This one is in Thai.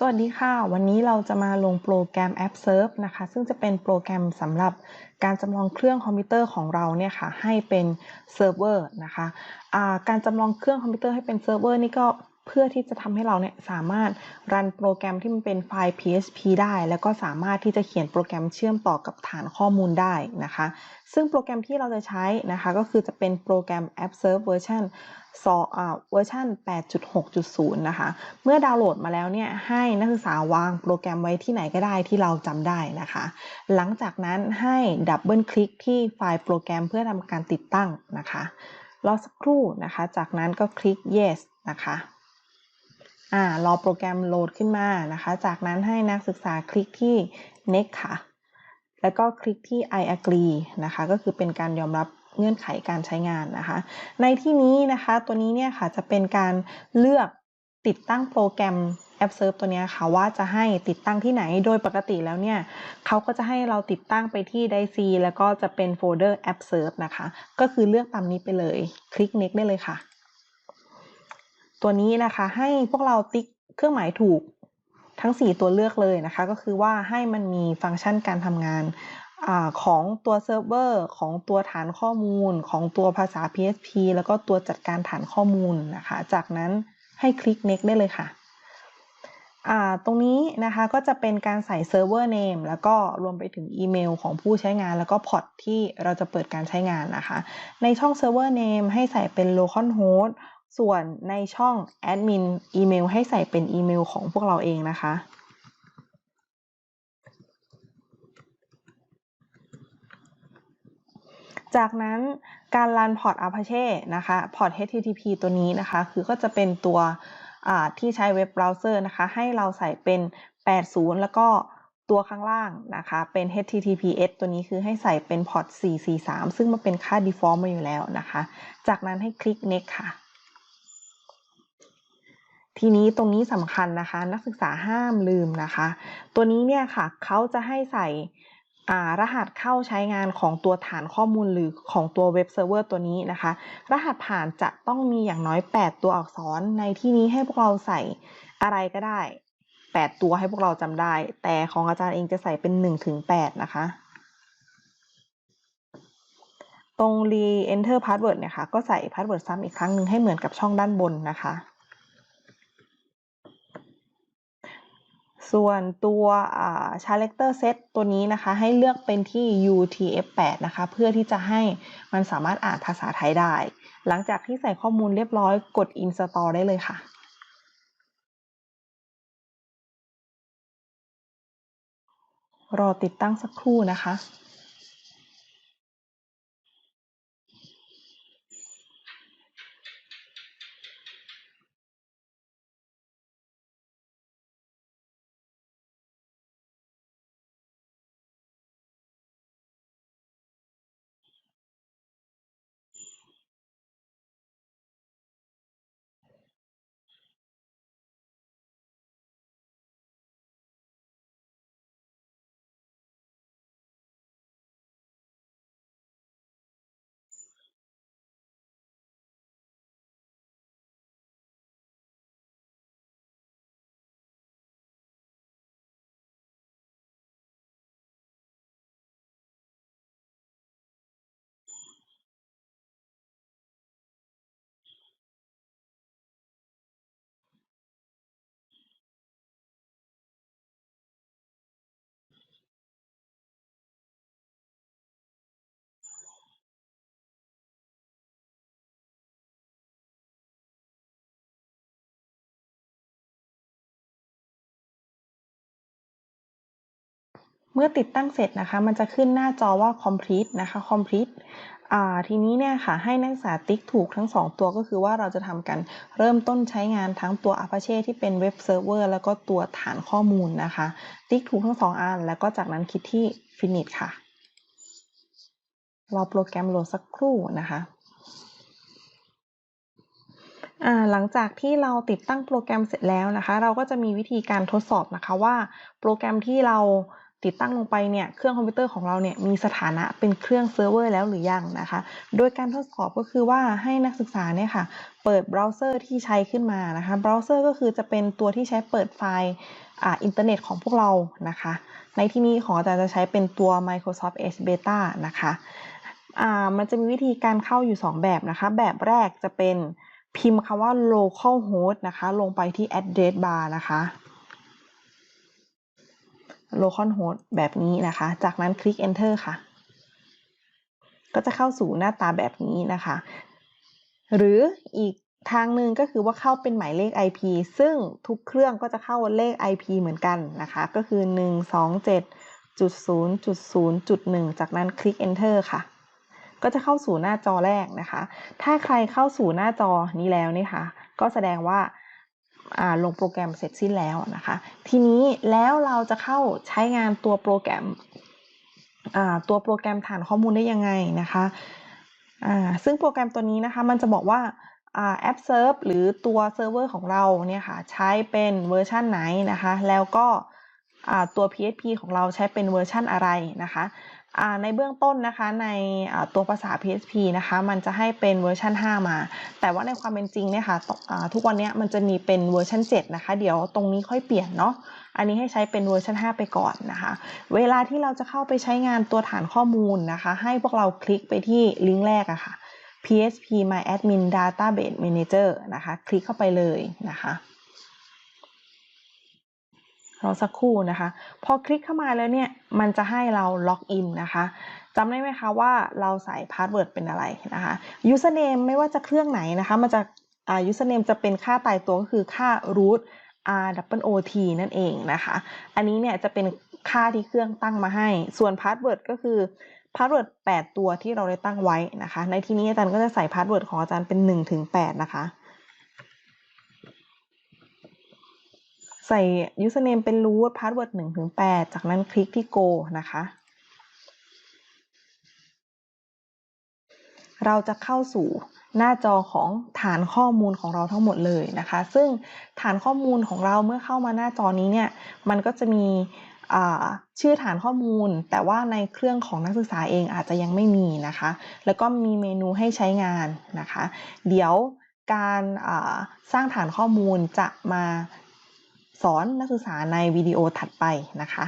สวัสดีค่ะ วันนี้เราจะมาลงโปรแกรม App Serve นะคะ ซึ่งจะเป็นโปรแกรมสำหรับการจำลองเครื่องคอมพิวเตอร์ของเราเนี่ยค่ะให้เป็นเซิร์ฟเวอร์นะคะะการจำลองเครื่องคอมพิวเตอร์ให้เป็นเซิร์ฟเวอร์นี่ก็ เพื่อที่จะทำให้เราเนี่ยสามารถรันโปรแกรมที่มันเป็นไฟล์ PHP ได้ แล้วก็สามารถที่จะเขียนโปรแกรมเชื่อมต่อกับฐานข้อมูลได้นะคะ ซึ่งโปรแกรมที่เราจะใช้นะคะก็คือจะเป็นโปรแกรม App Serve เวอร์ชันเวอร์ชัน8.6.0 นะคะ เมื่อดาวน์โหลดมาแล้วเนี่ยให้นักศึกษาวางโปรแกรมไว้ที่ไหนก็ได้ที่เราจำได้นะคะ หลังจากนั้นให้ดับเบิลคลิกที่ไฟล์โปรแกรมเพื่อทำการติดตั้งนะคะ รอสักครู่นะคะ จากนั้นก็คลิก yes นะคะ อ่ารอโปรแกรมโหลดขึ้นมานะคะ จากนั้นให้นักศึกษาคลิกที่ next ค่ะ แล้วก็คลิกที่ I agree นะคะ ก็คือเป็นการยอมรับเงื่อนไขการใช้งานนะคะ ในที่นี้นะคะตัวนี้เนี่ยค่ะจะเป็นการเลือกติดตั้งโปรแกรม App Serve ตัวนี้ค่ะว่าจะให้ติดตั้งที่ไหนโดยปกติแล้วเนี่ยเขาก็จะให้เราติดตั้งไปที่ d i c แล้วก็จะเป็นโฟลเดอร์ App Serve นะคะ ก็คือเลือกตามนี้ไปเลย คลิก next ได้เลยค่ะ ตัวนี้นะคะให้พวกเราติ๊กเครื่องหมายถูกทั้ง 4 ตัวเลือกเลยนะคะ ก็คือว่าให้มันมีฟังก์ชันการทำงานอของตัวเซิร์ฟเวอร์ของตัวฐานข้อมูลของตัวภาษา PHP แล้วก็ตัวจัดการฐานข้อมูลนะคะ จากนั้นให้คลิก next ได้เลยค่ะตรงนี้นะคะก็จะเป็นการใส่เซิร์ฟเวอร์เนมแล้วก็รวมไปถึงอีเมลของผู้ใช้งาน แล้วก็พอร์ตที่เราจะเปิดการใช้งานนะคะ ในช่องเซิร์ฟเวอร์เนมให้ใส่เป็น localhost ส่วนในช่อง admin อีเมลให้ใส่เป็นอีเมลของพวกเราเองนะคะจากนั้นการรันพอร์ต Apache นะคะ พอร์ต HTTP ตัวนี้นะคะ คือก็จะเป็นตัวที่ใช้เว็บเบราว์เซอร์นะคะ ให้เราใส่เป็น 80 แล้วก็ตัวข้างล่างนะคะ เป็น HTTPS ตัวนี้คือให้ใส่เป็นพอร์ต 443 ซึ่งมันเป็นค่า default มาอยู่แล้วนะคะ จากนั้นให้คลิก next ค่ะ ทีนี้ตรงนี้สำคัญนะคะ นักศึกษาห้ามลืมนะคะ ตัวนี้เนี่ยค่ะเขาจะให้ใส่รหัสเข้าใช้งานของตัวฐานข้อมูลหรือของตัวเว็บเซิร์ฟเวอร์ตัวนี้นะคะ รหัสผ่านจะต้องมีอย่างน้อย 8 ตัวอักษร ในที่นี้ให้พวกเราใส่อะไรก็ได้ 8 ตัวให้พวกเราจำได้ แต่ของอาจารย์เองจะใส่เป็น1ถึง8นะคะ ตรง re enter password เนี่ยค่ะก็ใส่ password ซ้ำอีกครั้งหนึ่งให้เหมือนกับช่องด้านบนนะคะ ส่วนตัวชาร์เลกเตอร์เซตตัวนี้นะคะให้เลือกเป็นที่ UTF-8 นะคะ เพื่อที่จะให้มันสามารถอ่านภาษาไทยได้ หลังจากที่ใส่ข้อมูลเรียบร้อยกด Install ได้เลยค่ะ รอติดตั้งสักครู่นะคะ มื่อติดตั้งเสร็จนะคะ มันจะขึ้นหน้าจอว่า complete นะคะ complete อ่าทีนี้เนี่ยค่ะให้นักศึกษาติ๊กถูกทั้ง 2 ตัวก็คือว่าเราจะทำกันเริ่มต้นใช้งานทั้งตัว Apache ที่เป็นเว็บเซิร์ฟเวอร์แล้วก็ตัวฐานข้อมูลนะคะ ติ๊กถูกทั้ง 2 อัน แล้วก็จากนั้นคลิกที่ finish ค่ะ รอโปรแกรมโหลดสักครู่นะคะหลังจากที่เราติดตั้งโปรแกรมเสร็จแล้วนะคะ เราก็จะมีวิธีการทดสอบนะคะว่าโปรแกรมที่เรา ติดตั้งลงไปเนี่ยเครื่องคอมพิวเตอร์ของเราเนี่ยมีสถานะเป็นเครื่องเซิร์ฟเวอร์แล้วหรือยังนะคะ โดยการทดสอบก็คือว่าให้นักศึกษาเนี่ยค่ะเปิดเบราว์เซอร์ที่ใช้ขึ้นมานะคะเบราว์เซอร์ก็คือจะเป็นตัวที่ใช้เปิดไฟล์อ่าอินเทอร์เน็ตของพวกเรานะคะ ในที่นี้ของอาจารย์จะใช้เป็นตัว Microsoft Edge Beta นะคะอ่ามันจะมีวิธีการเข้าอยู่ 2 แบบนะคะ แบบแรกจะเป็นพิมพ์คำว่า localhost นะคะ ลงไปที่ address bar นะคะ localhost แบบนี้นะคะ จากนั้นคลิก enter ค่ะ ก็จะเข้าสู่หน้าตาแบบนี้นะคะ หรืออีกทางหนึ่งก็คือว่าเข้าเป็นหมายเลข IP ซึ่งทุกเครื่องก็จะเข้าเลข IP เหมือนกันนะคะ ก็คือ 127.0.0.1 จากนั้นคลิก enter ค่ะ ก็จะเข้าสู่หน้าจอแรกนะคะ ถ้าใครเข้าสู่หน้าจอนี้แล้วนี่ค่ะ ก็แสดงว่าอ่า ลงโปรแกรมเสร็จสิ้นแล้วนะคะ ทีนี้แล้วเราจะเข้าใช้งานตัวโปรแกรมตัวโปรแกรมฐานข้อมูลได้ยังไงนะคะซึ่งโปรแกรมตัวนี้นะคะมันจะบอกว่าอแอปเซิร์ฟหรือตัวเซิร์ฟเวอร์ของเราเนี่ยค่ะใช้เป็นเวอร์ชันไหนนะคะ แล้วก็ตัว PHP ของเราใช้เป็นเวอร์ชันอะไรนะคะ ในเบื้องต้นนะคะในตัวภาษา PHP นะคะมันจะให้เป็นเวอร์ชัน5 มา แต่ว่าในความเป็นจริงเนี่ยค่ะทุกวันนี้มันจะมีเป็นเวอร์ชัน7นะคะเดี๋ยวตรงนี้ค่อยเปลี่ยนเนาะอันนี้ให้ใช้เป็นเวอร์ชัน5 ไปก่อนนะคะ เวลาที่เราจะเข้าไปใช้งานตัวฐานข้อมูลนะคะ ให้พวกเราคลิกไปที่ลิงก์แรกอะค่ะ PHP My Admin Database Manager นะคะ คลิกเข้าไปเลยนะคะ รอสักครู่นะคะ พอคลิกเข้ามาแล้วเนี่ยมันจะให้เราล็อกอินนะคะจำได้ไหมคะว่าเราใส่พาสเวิร์ดเป็นอะไรนะคะ username ไม่ว่าจะเครื่องไหนนะคะ มันจะอ่า username จะเป็นค่าตายตัวก็คือค่า root r d o u o t นั่นเองนะคะ อันนี้เนี่ยจะเป็นค่าที่เครื่องตั้งมาให้ ส่วนพาสเวิร์ดก็คือพาสเวิร์ด8ตัวที่เราได้ตั้งไว้นะคะ ในที่นี้อาจารย์ก็จะใส่พาสเวิร์ดของอาจารย์เป็น1ถึง8นะคะ ใส่ username เป็น root password 1ถึง8จากนั้นคลิกที่ go นะคะ เราจะเข้าสู่หน้าจอของฐานข้อมูลของเราทั้งหมดเลยนะคะ ซึ่งฐานข้อมูลของเราเมื่อเข้ามาหน้าจอนี้เนี่ย มันก็จะมีชื่อฐานข้อมูล แต่ว่าในเครื่องของนักศึกษาเองอาจจะยังไม่มีนะคะ แล้วก็มีเมนูให้ใช้งานนะคะ เดี๋ยวการสร้างฐานข้อมูลจะมา สอนนักศึกษาในวิดีโอถัดไปนะคะ